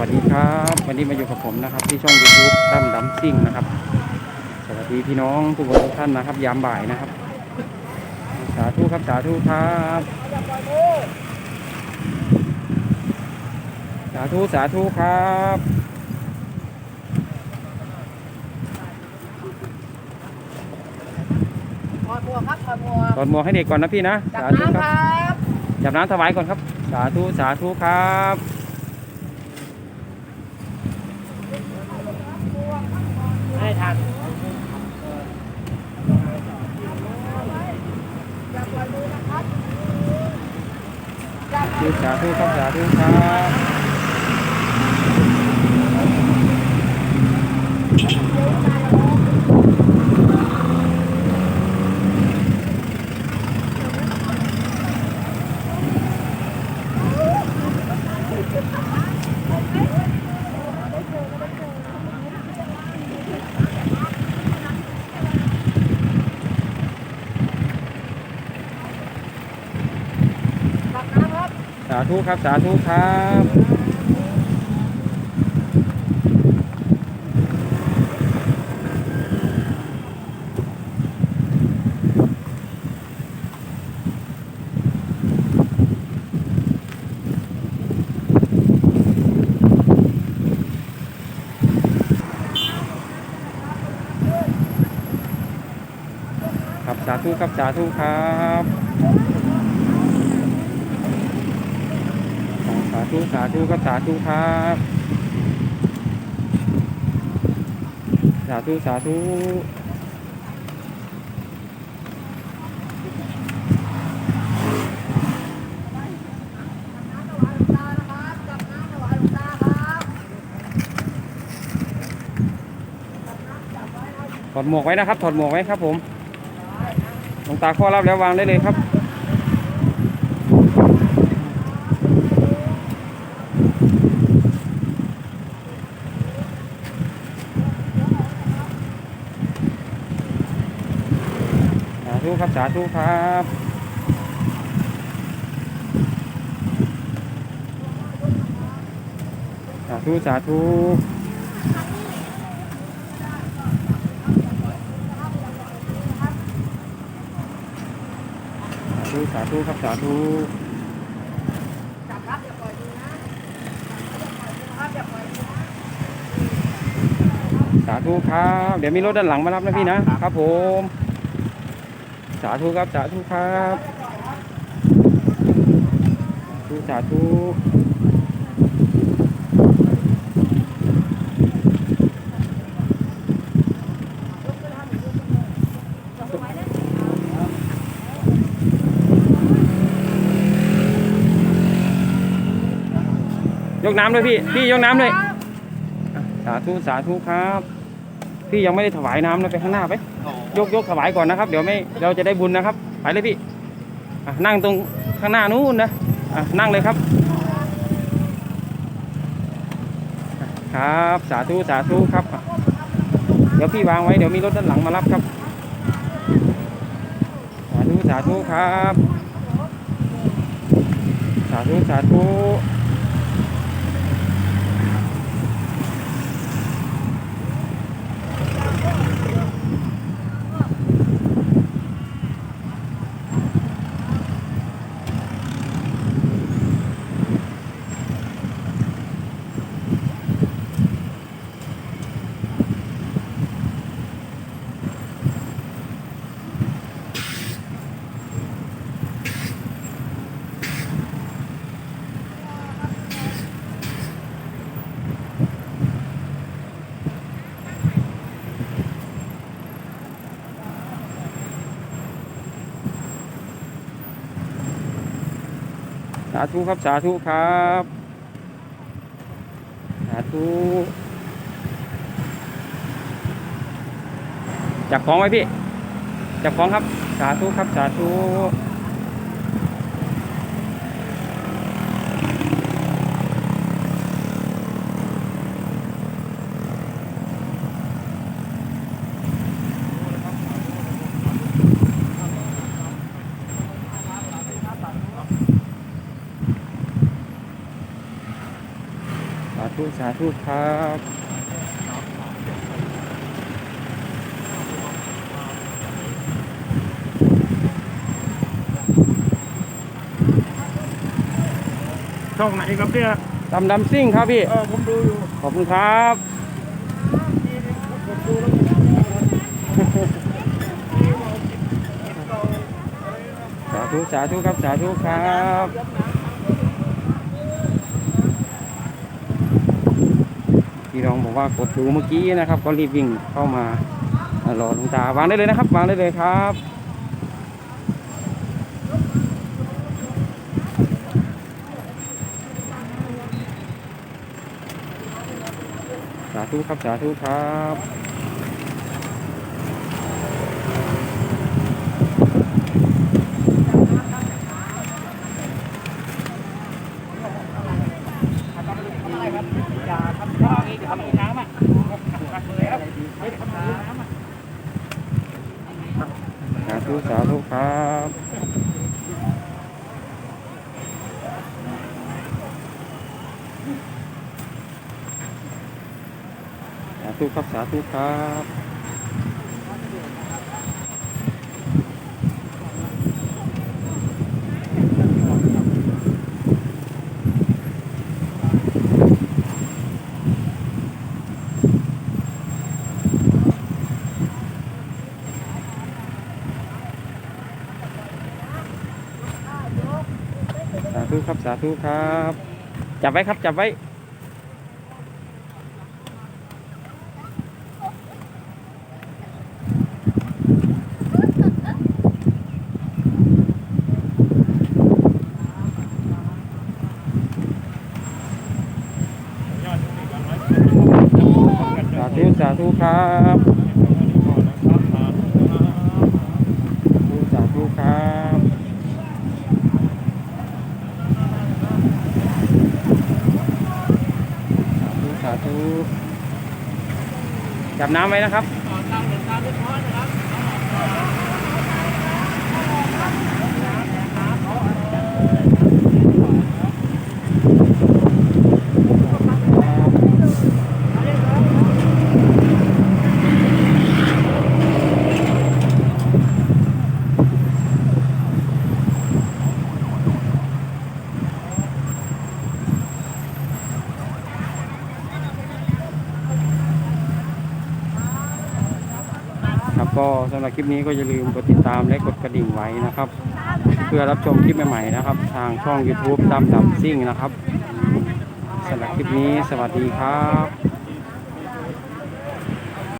วัสดีครับ วันนี้มาอยู่กับผมนะครับ ที่ช่อง YouTube ตั้มดัมซิ่งนะครับ สวัสดีพี่น้องทุกคนทุกท่านนะครับ ยามบ่ายนะครับ สาธุครับสาธุครับ สาธุสาธุครับถอดหมวกครับถอดหมวกตอนหมวกให้เด็กก่อนนะพี่นะ จับสาธุน้ำคครับ รับ จับน้ำถวายก่อนครับ สาธุสาธุครับ ให้ทัน สาธุครับสาธุครับสาาธุครับ สาธุครับครับสาธุครับสาธุครับสา ธุสาธุครับสาธุครับสาธุสาธุถอดหมวกไว้นะครับ ถอดหมวกไว้ครับผมลวงตาข้อรับแล้ววางได้เลยครับ ธุครับ สาธุครับสาธุ สาธุสาธุสาธุครับสาธุจับครับอย่าปล่อยมือนะครับอย่าปล่อยมือนะสาธุครับ เดี๋ยวมีรถด้านหลังมารับนะพี่นะครับผมาธุครับ สาธุครับสาธุสาธุยกน้ำเลยพี่ พี่ยกน้ำเลย สาธุ สาธุครับ พี่ยังไม่ได้ถวายน้ำนะไปข้างหน้าไปยกยกถวายก่อนนะครับ เดี๋ยวไม่เราจะได้บุญนะครับ ไปเลยพี่อะนั่งตรงข้างหน้านู้นนะอะนั่งเลยครับครับสาธุสาธุครับอะเดี๋ยวพี่วางไว้เดี๋ยวมีรถด้านหลังมารับครับ สาธุสาธุครับ สาธุสาธุาธุครับสาธุครับ สาธุจับของไว้พี่ จับของครับ สาธุครับสาธุ สาธุครับช่องไหนครับเนี่ยดำดำซิ่งครับพี่ เออผมดูอยู่ขอบคุณครับ ผมดูแล้วสาธุ สาธุครับ สาธุครับ พี่รองบอกว่ากดดูเมื่อกี้นะครับ ก็รีบวิ่งเข้ามารอหลวงตาวางได้เลยนะครับวางได้เลยครับ สาธุครับสาธุครับ อย่าทำข้าวอีกเดี๋ยวทำอีกน้ำอะแล้วไม่ได้ทำน้ำอะ สา ธุสาธุครับสาธุครับสาธุครับ ธุครับสาธุครับ จับไว้ครับจับไว้ยอดสี่ร้อยสาธุสาธุครับสาธุสาธุครับสา ธุจับน้ำไว้นะครับ ครับ ก็สำหรับคลิปนี้ก็อย่าลืมกดติดตามและกดกระดิ่งไว้นะครับ เพื่อรับชมคลิปใหม่ๆนะครับ ทางช่อง YouTube ดำดำซิ่งนะครับสำหรับคลิปนี้สวัสดีครับ